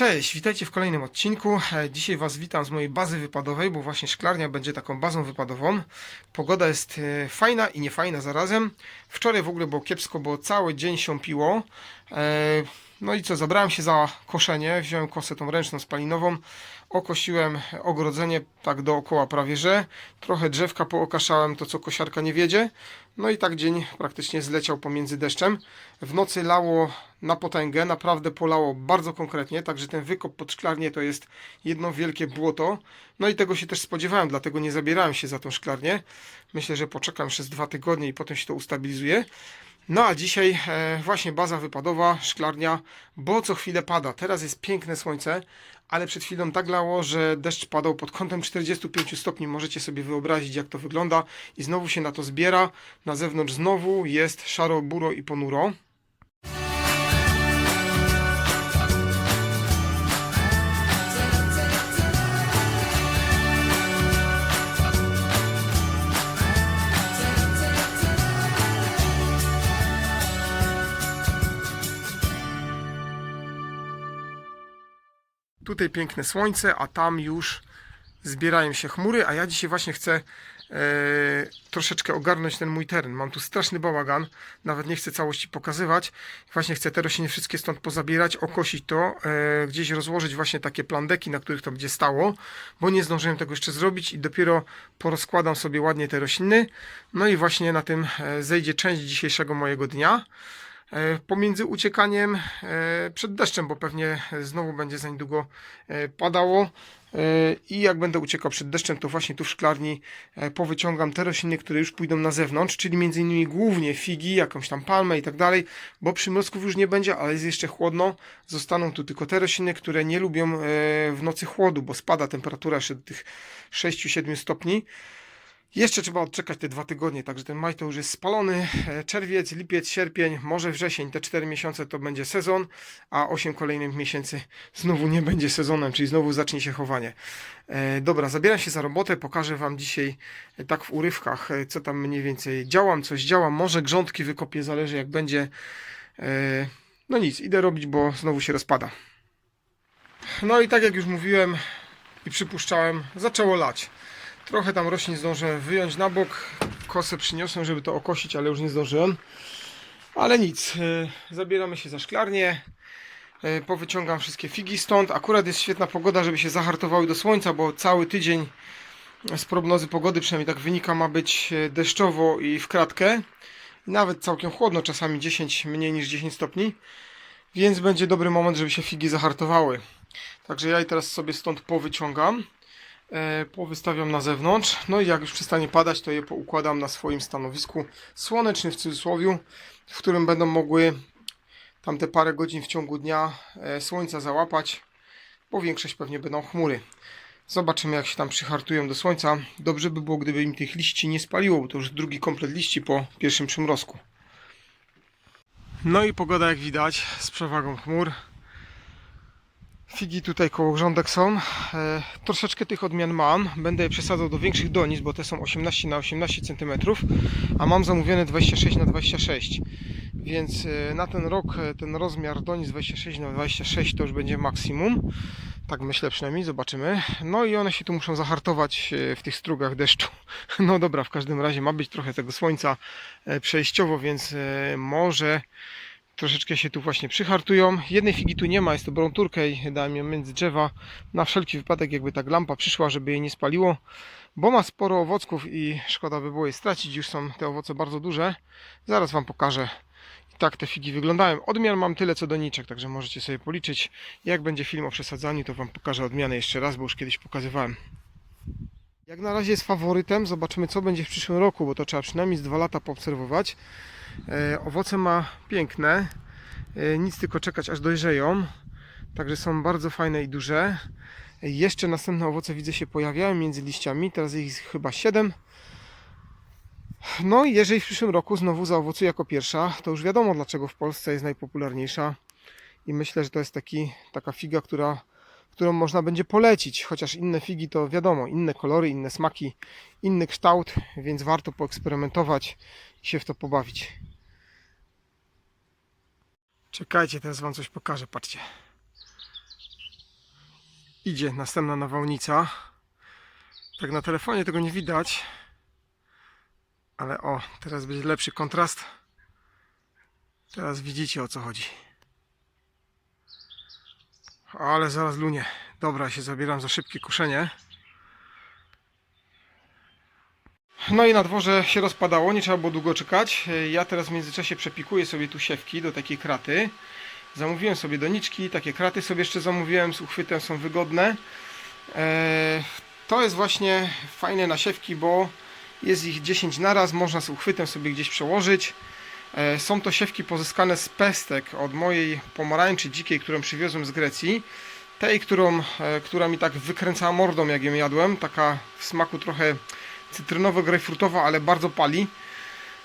Cześć, witajcie w kolejnym odcinku. E, Dzisiaj Was witam z mojej bazy wypadowej, bo właśnie szklarnia będzie taką bazą wypadową. Pogoda jest e, fajna i niefajna zarazem. Wczoraj w ogóle było kiepsko, bo cały dzień się piło. E, No i co, zabrałem się za koszenie, wziąłem kosę tą ręczną spalinową, okosiłem ogrodzenie tak dookoła prawie że, trochę drzewka pookaszałem, to co kosiarka nie wiedzie. No i tak dzień praktycznie zleciał pomiędzy deszczem. W nocy lało na potęgę, naprawdę polało bardzo konkretnie, także ten wykop pod szklarnię to jest jedno wielkie błoto. No i tego się też spodziewałem, dlatego nie zabierałem się za tą szklarnię. Myślę, że poczekam przez dwa tygodnie i potem się to ustabilizuje. No a dzisiaj e, właśnie baza wypadowa, szklarnia, bo co chwilę pada. Teraz jest piękne słońce, ale przed chwilą tak lało, że deszcz padał pod kątem 45 stopni. Możecie sobie wyobrazić, jak to wygląda. I znowu się na to zbiera. Na zewnątrz znowu jest szaro, buro i ponuro. Tutaj piękne słońce, a tam już zbierają się chmury, a ja dzisiaj właśnie chcę e, troszeczkę ogarnąć ten mój teren. Mam tu straszny bałagan, nawet nie chcę całości pokazywać. Właśnie chcę te rośliny wszystkie stąd pozabierać, okosić to, e, gdzieś rozłożyć właśnie takie plandeki, na których to będzie stało, bo nie zdążyłem tego jeszcze zrobić i dopiero porozkładam sobie ładnie te rośliny. No i właśnie na tym e, zejdzie część dzisiejszego mojego dnia. E, pomiędzy uciekaniem e, przed deszczem, bo pewnie znowu będzie za niedługo e, padało. I jak będę uciekał przed deszczem, to właśnie tu w szklarni powyciągam te rośliny, które już pójdą na zewnątrz, czyli między innymi głównie figi, jakąś tam palmę i tak dalej, bo przymrozków już nie będzie, ale jest jeszcze chłodno. Zostaną tu tylko te rośliny, które nie lubią w nocy chłodu, bo spada temperatura jeszcze do tych 6-7 stopni. Jeszcze trzeba odczekać te dwa tygodnie, także ten maj to już jest spalony. E, Czerwiec, lipiec, sierpień, może wrzesień, te cztery miesiące to będzie sezon, a osiem kolejnych miesięcy znowu nie będzie sezonem, czyli znowu zacznie się chowanie. E, Dobra, zabieram się za robotę, pokażę Wam dzisiaj e, tak w urywkach, co tam mniej więcej działam, coś działam, może grządki wykopię, zależy jak będzie. No nic, idę robić, bo znowu się rozpada. No i tak jak już mówiłem i przypuszczałem, zaczęło lać. Trochę tam roślin zdążyłem wyjąć na bok. Kosę przyniosłem, żeby to okosić, ale już nie zdążyłem. Ale nic, y, zabieramy się za szklarnię. Y, Powyciągam wszystkie figi stąd. Akurat jest świetna pogoda, żeby się zahartowały do słońca, bo cały tydzień z prognozy pogody, przynajmniej tak wynika, ma być y, deszczowo i w kratkę. Nawet całkiem chłodno, czasami 10, mniej niż 10 stopni. Więc będzie dobry moment, żeby się figi zahartowały. Także ja je teraz sobie stąd powyciągam e, powystawiam na zewnątrz. No i jak już przestanie padać, to je poukładam na swoim stanowisku słonecznym w cudzysłowie, w którym będą mogły tamte parę godzin w ciągu dnia e, słońca załapać, bo większość pewnie będą chmury. Zobaczymy jak się tam przyhartują do słońca. Dobrze by było, gdyby im tych liści nie spaliło, bo to już drugi komplet liści po pierwszym przymrozku. No i pogoda jak widać z przewagą chmur. Figi tutaj koło grządek są. E, troszeczkę tych odmian mam. Będę je przesadzał do większych donic, bo te są 18 na 18 cm, a mam zamówione 26 na 26 Więc e, na ten rok e, ten rozmiar donic 26 na 26 to już będzie maksimum. Tak myślę przynajmniej, zobaczymy. No i one się tu muszą zahartować e, w tych strugach deszczu. No dobra, w każdym razie ma być trochę tego słońca e, przejściowo, więc może troszeczkę się tu właśnie przyhartują. Jednej figi tu nie ma, jest to brown turkey, dałem ją między drzewa na wszelki wypadek, jakby tak lampa przyszła, żeby jej nie spaliło, bo ma sporo owocków i szkoda by było je stracić, już są te owoce bardzo duże. Zaraz Wam pokażę. I tak te figi wyglądają. Odmian mam tyle co doniczek, także możecie sobie policzyć. Jak będzie film o przesadzaniu, to Wam pokażę odmianę jeszcze raz, bo już kiedyś pokazywałem. Jak na razie jest faworytem, zobaczymy co będzie w przyszłym roku, bo to trzeba przynajmniej z dwa lata poobserwować. E, owoce ma piękne, e, nic tylko czekać aż dojrzeją, także są bardzo fajne i duże. Jeszcze następne owoce widzę się pojawiają między liściami, teraz jest ich chyba 7. No i jeżeli w przyszłym roku znowu zaowocuje jako pierwsza, to już wiadomo dlaczego w Polsce jest najpopularniejsza i myślę, że to jest taki, taka figa, która, którą można będzie polecić, chociaż inne figi to wiadomo, inne kolory, inne smaki, inny kształt, więc warto poeksperymentować i się w to pobawić. Czekajcie, teraz wam coś pokażę, patrzcie. idzie następna nawałnica. Tak na telefonie tego nie widać. Ale o, teraz będzie lepszy kontrast. Teraz widzicie o co chodzi. Ale zaraz lunie. Dobra, się zabieram za szybkie kuszenie. No i na dworze się rozpadało, nie trzeba było długo czekać. Ja teraz w międzyczasie przepikuję sobie tu siewki do takiej kraty. Zamówiłem sobie doniczki, takie kraty sobie jeszcze zamówiłem z uchwytem, są wygodne. Eee, to jest właśnie fajne na siewki, bo jest ich 10 naraz, można z uchwytem sobie gdzieś przełożyć. E, Są to siewki pozyskane z pestek od mojej pomarańczy dzikiej, którą przywiozłem z Grecji. Tej, którą, e, która mi tak wykręcała mordą, jak ją jadłem. Taka w smaku trochę cytrynowo-grejpfrutowa, ale bardzo pali.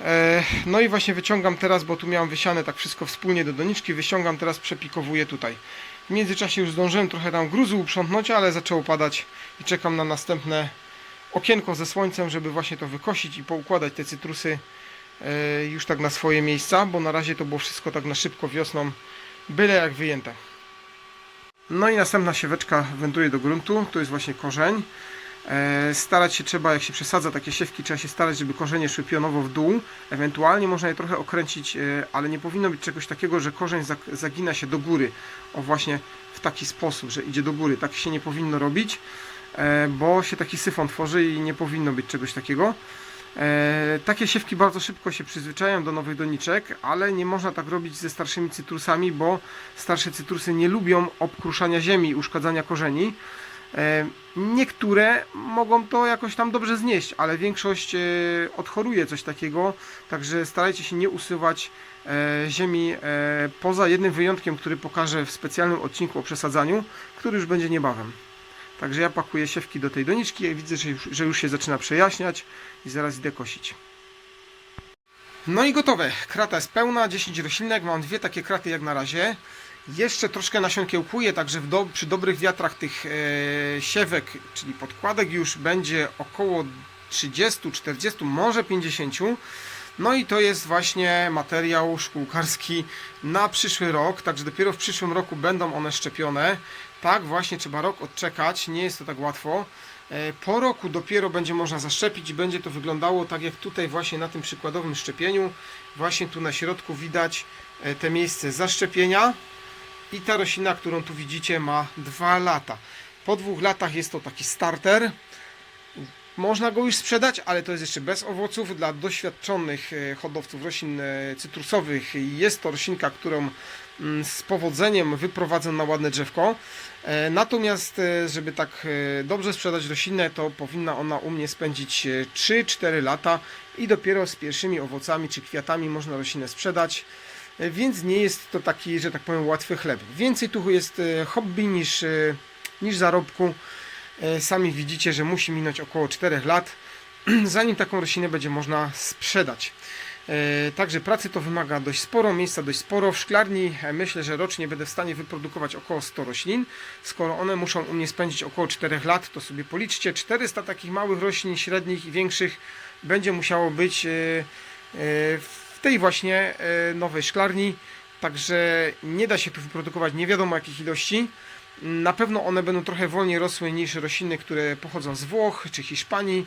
E, No i właśnie wyciągam teraz, bo tu miałem wysiane tak wszystko wspólnie do doniczki. Wyciągam teraz, przepikowuję tutaj. W międzyczasie już zdążyłem trochę tam gruzu uprzątnąć, ale zaczęło padać i czekam na następne okienko ze słońcem, żeby właśnie to wykosić i poukładać te cytrusy e, już tak na swoje miejsca, bo na razie to było wszystko tak na szybko wiosną, byle jak wyjęte. No i następna sieweczka wędruje do gruntu, to jest właśnie korzeń. E, Starać się trzeba, jak się przesadza takie siewki, trzeba się starać, żeby korzenie szły pionowo w dół. Ewentualnie można je trochę okręcić, e, ale nie powinno być czegoś takiego, że korzeń zag- zagina się do góry. O właśnie w taki sposób, że idzie do góry. Tak się nie powinno robić, e, bo się taki syfon tworzy i nie powinno być czegoś takiego. Takie siewki bardzo szybko się przyzwyczajają do nowych doniczek, ale nie można tak robić ze starszymi cytrusami, bo starsze cytrusy nie lubią obkruszania ziemi uszkadzania korzeni. E, Niektóre mogą to jakoś tam dobrze znieść, ale większość e, odchoruje coś takiego, także starajcie się nie usuwać e, ziemi poza jednym wyjątkiem, który pokażę w specjalnym odcinku o przesadzaniu, który już będzie niebawem. Także ja pakuję siewki do tej doniczki i widzę, że już, że już się zaczyna przejaśniać i zaraz idę kosić. No i gotowe. Krata jest pełna, 10 roślinek. Mam dwie takie kraty jak na razie. Jeszcze troszkę nasion kiełkuję, także do, przy dobrych wiatrach tych e, siewek, czyli podkładek już będzie około 30, 40, może 50. No i to jest właśnie materiał szkółkarski na przyszły rok, także dopiero w przyszłym roku będą one szczepione. Tak, właśnie trzeba rok odczekać, nie jest to tak łatwo. E, Po roku dopiero będzie można zaszczepić i będzie to wyglądało tak jak tutaj właśnie na tym przykładowym szczepieniu. Właśnie tu na środku widać e, te miejsce zaszczepienia i ta roślina, którą tu widzicie ma 2 lata. Po dwóch latach jest to taki starter. Można go już sprzedać, ale to jest jeszcze bez owoców. Dla doświadczonych e, hodowców roślin e, cytrusowych jest to roślinka, którą mm, z powodzeniem wyprowadzę na ładne drzewko. E, Natomiast, żeby tak dobrze sprzedać roślinę, to powinna ona u mnie spędzić e, 3-4 lata i dopiero z pierwszymi owocami czy kwiatami można roślinę sprzedać. Więc nie jest to taki, że tak powiem, łatwy chleb. Więcej tu jest e, hobby niż, e, niż zarobku. E, Sami widzicie, że musi minąć około 4 lat, zanim taką roślinę będzie można sprzedać. Także pracy to wymaga dość sporo, miejsca dość sporo. W szklarni myślę, że rocznie będę w stanie wyprodukować około 100 roślin. Skoro one muszą u mnie spędzić około 4 lat, to sobie policzcie 400 takich małych roślin, średnich i większych będzie musiało być e, w tej właśnie e, nowej szklarni. Także nie da się tu wyprodukować nie wiadomo jakich ilości. Na pewno one będą trochę wolniej rosły niż rośliny, które pochodzą z Włoch czy Hiszpanii.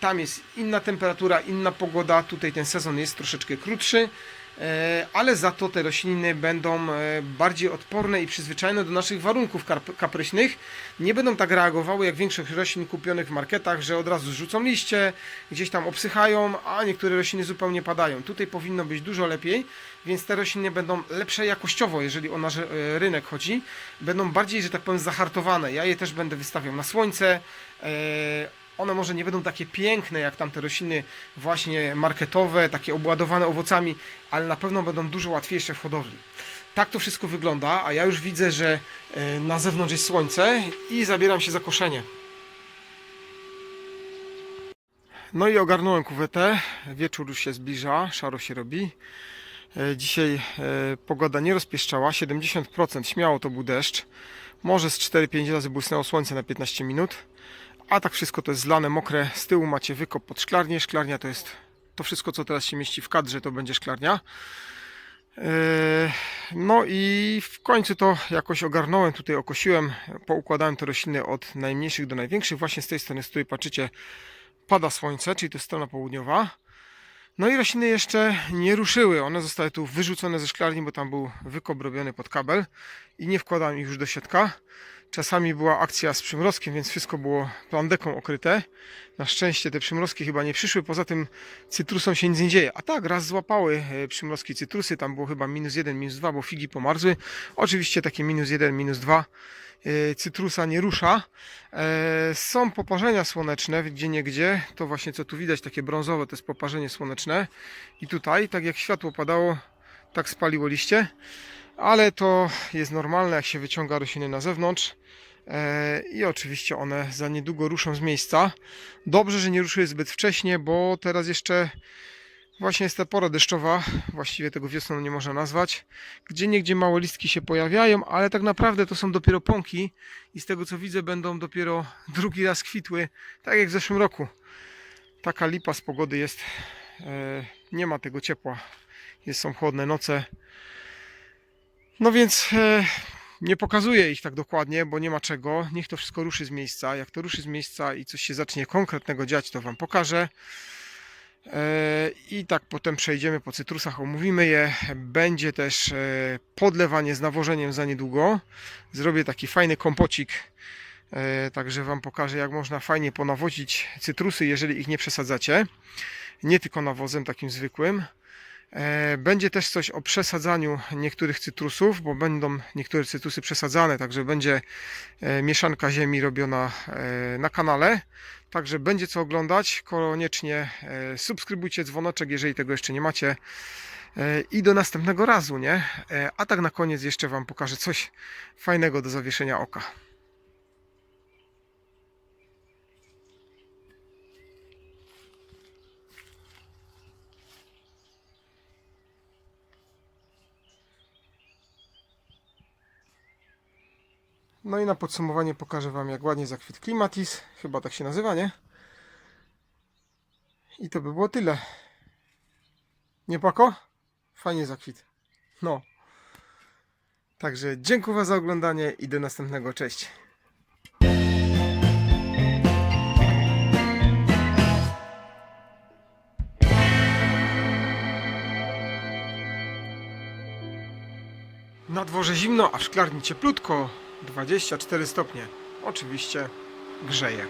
Tam jest inna temperatura, inna pogoda. Tutaj ten sezon jest troszeczkę krótszy, ale za to te rośliny będą e, bardziej odporne i przyzwyczajone do naszych warunków kapryśnych. Nie będą tak reagowały jak większość roślin kupionych w marketach, że od razu rzucą liście, gdzieś tam obsychają, a niektóre rośliny zupełnie padają. Tutaj powinno być dużo lepiej, więc te rośliny będą lepsze jakościowo, jeżeli o nasz e, rynek chodzi. Będą bardziej, że tak powiem, zahartowane. Ja je też będę wystawiał na słońce. One może nie będą takie piękne jak tamte rośliny właśnie marketowe, takie obładowane owocami, ale na pewno będą dużo łatwiejsze w hodowli. Tak to wszystko wygląda, a ja już widzę, że e, na zewnątrz jest słońce i zabieram się za koszenie. No i ogarnąłem kuwetę. Wieczór już się zbliża, szaro się robi. E, Dzisiaj e, pogoda nie rozpieszczała, 70% śmiało to był deszcz. Może z 4-5 razy błysnęło słońce na 15 minut. A tak wszystko to jest zlane, mokre. Z tyłu macie wykop pod szklarnię. Szklarnia to jest to wszystko, co teraz się mieści w kadrze, to będzie szklarnia. Eee, No i w końcu to jakoś ogarnąłem, tutaj okosiłem, poukładałem te rośliny od najmniejszych do największych. Właśnie z tej strony, z której patrzycie, pada słońce, czyli to jest strona południowa. No i rośliny jeszcze nie ruszyły. One zostały tu wyrzucone ze szklarni, bo tam był wykop robiony pod kabel i nie wkładałem ich już do siatka. Czasami była akcja z przymrozkiem, więc wszystko było plandeką okryte. Na szczęście te przymrozki chyba nie przyszły, poza tym cytrusom się nic nie dzieje. A tak, raz złapały e, przymrozki cytrusy, tam było chyba minus 1, minus 2, bo figi pomarzły. Oczywiście takie minus 1, minus 2 e, cytrusa nie rusza. E, Są poparzenia słoneczne, gdzie niegdzie. To właśnie co tu widać, takie brązowe, to jest poparzenie słoneczne. I tutaj, tak jak światło padało, tak spaliło liście. Ale to jest normalne, jak się wyciąga rośliny na zewnątrz. E, I oczywiście one za niedługo ruszą z miejsca. Dobrze, że nie ruszyły zbyt wcześnie, bo teraz jeszcze właśnie jest ta pora deszczowa. Właściwie tego wiosną nie można nazwać. Gdzie niegdzie małe listki się pojawiają, ale tak naprawdę to są dopiero pąki. I z tego co widzę, będą dopiero drugi raz kwitły, tak jak w zeszłym roku. Taka lipa z pogody jest. E, Nie ma tego ciepła. Jest, są chłodne noce. No więc e, nie pokazuję ich tak dokładnie, bo nie ma czego. Niech to wszystko ruszy z miejsca. Jak to ruszy z miejsca i coś się zacznie konkretnego dziać, to Wam pokażę. E, I tak potem przejdziemy po cytrusach, omówimy je. Będzie też e, podlewanie z nawożeniem za niedługo. Zrobię taki fajny kompocik. e, Także Wam pokażę, jak można fajnie ponawozić cytrusy, jeżeli ich nie przesadzacie. Nie tylko nawozem takim zwykłym. E, Będzie też coś o przesadzaniu niektórych cytrusów, bo będą niektóre cytrusy przesadzane, także będzie e, mieszanka ziemi robiona e, na kanale. Także będzie co oglądać. Koniecznie subskrybujcie dzwoneczek, jeżeli tego jeszcze nie macie. I do następnego razu, nie? A tak na koniec jeszcze Wam pokażę coś fajnego do zawieszenia oka. No i na podsumowanie pokażę Wam, jak ładnie zakwit Klimatis. Chyba tak się nazywa, nie? I to by było tyle. Nie pako? Fajnie zakwit. No. Także dziękuję za oglądanie i do następnego. Cześć. Na dworze zimno, a w szklarni cieplutko. 24 stopnie. Oczywiście grzeje.